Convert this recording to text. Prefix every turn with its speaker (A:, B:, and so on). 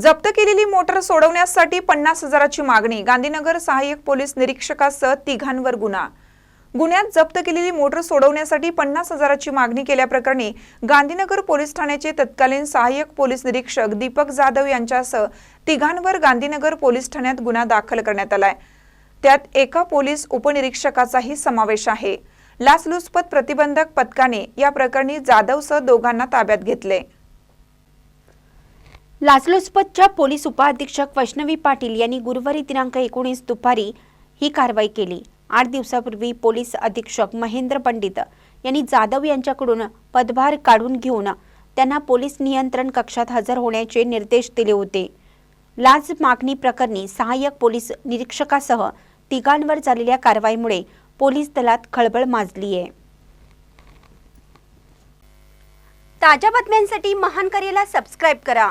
A: जप्त केलेली मोटर सोडवण्यासाठी पन्नास हजाराची मागणी. गांधीनगर सहाय्यक पोलीस निरीक्षकासह तिघांवर गुन्हा. गुन्ह्यात जप्त केलेली मोटर सोडवण्यासाठी पन्नास हजाराची मागणी केल्याप्रकरणी गांधीनगर पोलीस ठाण्याचे तत्कालीन सहाय्यक पोलीस निरीक्षक दीपक जाधव यांच्यासह तिघांवर गांधीनगर पोलीस ठाण्यात गुन्हा दाखल करण्यात आलाय. त्यात एका पोलीस उपनिरीक्षकाचाही समावेश आहे. लाचलुचपत प्रतिबंधक पथकाने या प्रकरणी जाधवसह दोघांना ताब्यात घेतले.
B: लाचलुचपतच्या पोलीस उपअधीक्षक वैष्णवी पाटील यांनी गुरुवारी दिनांक एकोणीस दुपारी ही कारवाई केली. आठ दिवसापूर्वी पोलीस अधीक्षक महेंद्र पंडित यांनी जाधव यांच्याकडून पदभार काढून घेऊन त्यांना पोलीस नियंत्रण कक्षात हजर होण्याचे निर्देश दिले होते. लाच मागणी प्रकरणी सहाय्यक पोलीस निरीक्षकासह तिघांवर झालेल्या कारवाईमुळे पोलीस दलात खळबळ माजली आहे. ताज्या बातम्यांसाठी महान करेला सबस्क्राईब करा.